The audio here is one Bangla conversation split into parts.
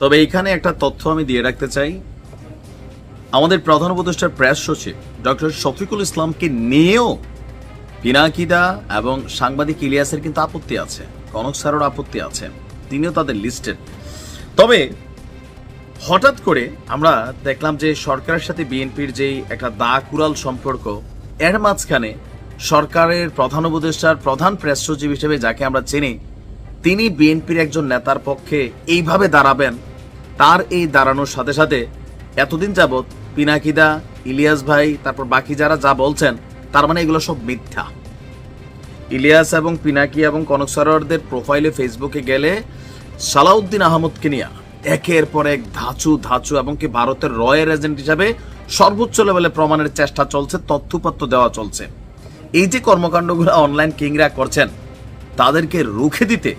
তবে এখানে একটা তথ্য আমি দিয়ে রাখতে চাই। আমাদের প্রধান উপদেষ্টার প্রেস সচিব, ডক্টর শফিকুল ইসলামকে নিয়েও পিনাকিদা এবং সাংবাদিক ইলিয়াসের কিন্তু আপত্তি আছে, কনক স্যারের আপত্তি আছে, তিনিও তাদের লিস্টেড। তবে হঠাৎ করে আমরা দেখলাম যে সরকারের সাথে বিএনপির যেই একটা দা কুড়াল সম্পর্ক, এর মাঝখানে সরকারের প্রধান উপদেষ্টার প্রধান প্রেস সচিব হিসেবে যাকে আমরা চিনি, তিনি বিএনপির একজন নেতার পক্ষে এইভাবে দাঁড়াবেন তার এই দাঁড়ানোর সাথে সাথে এতদিন যাবৎ পিনাকিদা, ইলিয়াস ভাই, তারপর বাকি যারা যা বলছেন, তার মানে এগুলো সব মিথ্যা। ইলিয়াস এবং পিনাকি এবং কনক সরোয়ারদের প্রোফাইলে ফেসবুকে গেলে সালাউদ্দিন আহমদকে নিয়ে একের পর এক ধাঁচু ধাঁচু এবং কি ভারতের রয়ের এজেন্ট হিসাবে সর্বোচ্চ লেভেলে প্রমাণের চেষ্টা চলছে, তথ্যপত্র দেওয়া চলছে। এই যে কর্মকাণ্ডগুলো অনলাইন কিংরা করছেন, তাদেরকে রুখে দিতে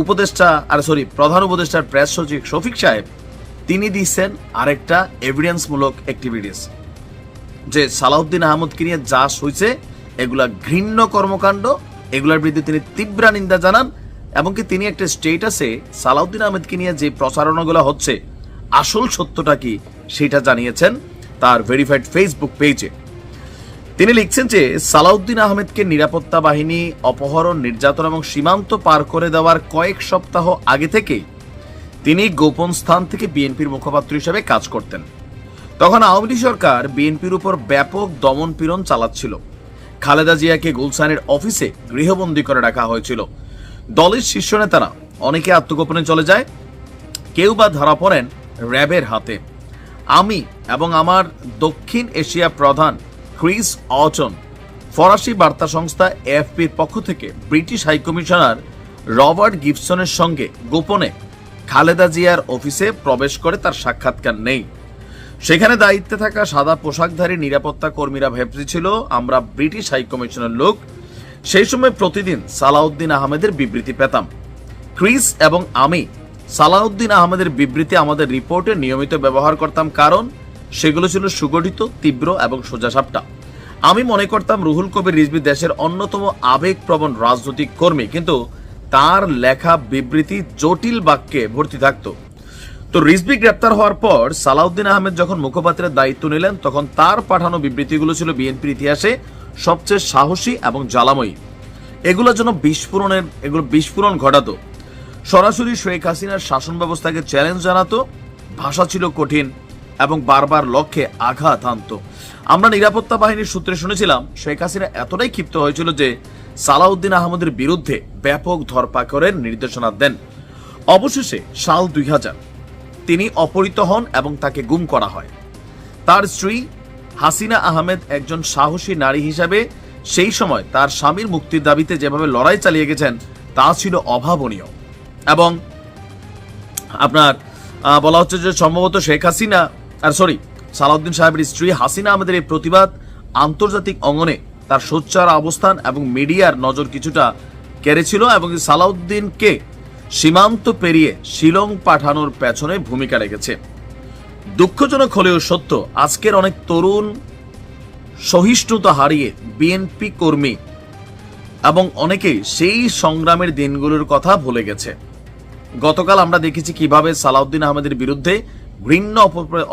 উপদেষ্টা, আর সরি প্রধান উপদেষ্টার প্রেস সচিব শফিক সাহেব, তিনি দিচ্ছেন আরেকটা এভিডেন্সমূলক অ্যাক্টিভিটিস যে সালাউদ্দিন আহমদকে নিয়ে যা হয়েছে এগুলা ঘৃণ্য কর্মকাণ্ড, এগুলোর বিরুদ্ধে তিনি তীব্র নিন্দা জানান, এবং কি তিনি একটা স্টেটাসে সালাউদ্দিন আহমেদকে নিয়ে যে প্রচারণাগুলো হচ্ছে, আসল সত্যটা কি সেটা জানিয়েছেন তার ভেরিফাইড ফেসবুক পেজে তিনি লিখছেন যে, সালাউদ্দিন আহমেদকে নিরাপত্তা বাহিনী অপহরণ, নির্যাতন এবং সীমান্ত পার করে দেওয়ার কয়েক সপ্তাহ আগে থেকেই তিনি গোপন স্থান থেকে বিএনপির মুখপাত্র হিসেবে কাজ করতেন। তখন আওয়ামী সরকার বিএনপির উপর ব্যাপক দমন পীড়ন চালাচ্ছিল। খালেদা জিয়াকে গুলশানের অফিসে গৃহবন্দী করে রাখা হয়েছিল। দলের শীর্ষ নেতারা, অনেকে আত্মগোপনে চলে যায়, কেউ বা ধরা পড়েন র্যাবের হাতে। আমি এবং আমার দক্ষিণ এশিয়া প্রধান ক্রিস অটন ফরাসি বার্তা সংস্থা এফপির পক্ষ থেকে ব্রিটিশ হাইকমিশনার রবার্ট গিবসনের সঙ্গে গোপনে খালেদা জিয়ার অফিসে প্রবেশ করে তার সাক্ষাৎকার নেই। সেখানে দায়িত্বে থাকা সাদা পোশাকধারী নিরাপত্তা কর্মীরা ভেবেছিল, আমরা ব্রিটিশ হাইকমিশনের লোক। সেই সময় প্রতিদিন সালাউদ্দিন আহমেদের বিবৃতি পেতাম। ক্রিস এবং আমি সালাউদ্দিন আহমেদের বিবৃতি আমাদের রিপোর্টে নিয়মিত ব্যবহার করতাম। কারণ সেগুলো ছিল সুগঠিত, তীব্র এবং সোজাসাপটা। আমি মনে করতাম রুহুল কবির রিজভি দেশের অন্যতম আবেগপ্রবণ রাজনৈতিক কর্মী, কিন্তু তার লেখা বিবৃতি জটিল বাক্যে ভর্তি থাকতো। তো রিজভি গ্রেপ্তার হওয়ার পর সালাউদ্দিন আহমেদ যখন মুখপাত্রের দায়িত্ব নিলেন, তখন তার পাঠানো বিবৃতিগুলো ছিল বিএনপির ইতিহাসে সবচেয়ে সাহসী এবং জ্বালাময়ী। এগুলোর জন্য বিস্ফোরণের, এগুলো বিস্ফোরণ ঘটাতো। সরাসরি শেখ হাসিনার শাসন ব্যবস্থাকে চ্যালেঞ্জ জানাতো। ভাষা ছিল কঠিন এবং বারবার লক্ষ্যে আঘাত আনত। আমরা নিরাপত্তা বাহিনীর সূত্রে শুনেছিলাম, শেখ হাসিনা এতটাই ক্ষিপ্ত হয়েছিল যে সালাউদ্দিন আহমদের বিরুদ্ধে ব্যাপক ধরপাকড়ের নির্দেশনা দেন। অবশেষে সাল দুই তিনি অপহৃত হন এবং তাকে গুম করা হয়। তার স্ত্রী হাসিনা আহমেদ একজন সাহসী নারী হিসাবে সেই সময় তার স্বামীর মুক্তির দাবিতে যেভাবে লড়াই চালিয়ে গেছেন, তা ছিল অভাবনীয়। এবং আপনার বলা হচ্ছে যে সম্ভবত শেখ হাসিনা আর সরি সালাউদ্দিন সাহেবের স্ত্রী হাসিনা আহমেদের এই প্রতিবাদ আন্তর্জাতিক অঙ্গনে তার সোচ্চার অবস্থান এবং মিডিয়ার নজর কিছুটা কেড়েছিল এবং সালাউদ্দিনকে সীমান্ত পেরিয়ে শিলং পাঠানোর পেছনে ভূমিকা রেখেছে। দুঃখজনক হলেও সত্য, আজকের অনেক তরুণ সহিষ্ণুতা হারিয়ে বিএনপি কর্মী এবং অনেকেই সেই সংগ্রামের দিনগুলোর কথা ভুলে গেছে। গতকাল আমরা দেখেছি কীভাবে সালাউদ্দিন আহমেদের বিরুদ্ধে ঘৃণ্য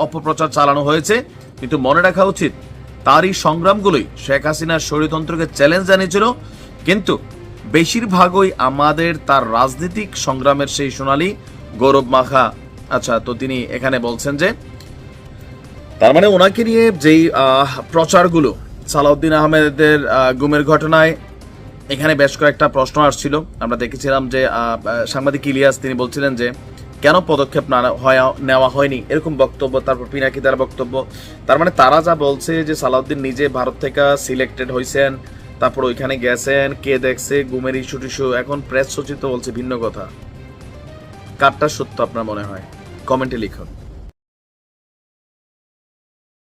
অপপ্রচার চালানো হয়েছে। কিন্তু মনে রাখা উচিত তারই সংগ্রামগুলোই শেখ হাসিনার স্বৈরতন্ত্রকে চ্যালেঞ্জ জানিয়েছিল। কিন্তু বেশিরভাগই আমাদের তার রাজনৈতিক সংগ্রামের সেই সোনালি গৌরব মাখা। আচ্ছা তো তিনি এখানে বলছেন যে তার মানে ওনাকে নিয়ে যেই প্রচারগুলো সালাউদ্দিন আহমেদের আহ, গুমের ঘটনায় এখানে বেশ কয়েকটা প্রশ্ন আসছিল। আমরা দেখেছিলাম যে সাংবাদিক ইলিয়াস তিনি বলছিলেন যে কেন পদক্ষেপ না নেওয়া হয়নি? এরকম বক্তব্য, তারপর পিনাকি তার বক্তব্য। তার মানে তারা যা বলছে যে সালাউদ্দিন নিজে ভারত থেকে সিলেক্টেড হয়েছেন তারপর ওইখানে গেছেন, কে দেখছে, গুমের ইস্যু টিস্যু, এখন প্রেস সচিব তো বলছে ভিন্ন কথা। কারটা সত্য আপনার মনে হয়? কমেন্টে লিখুন।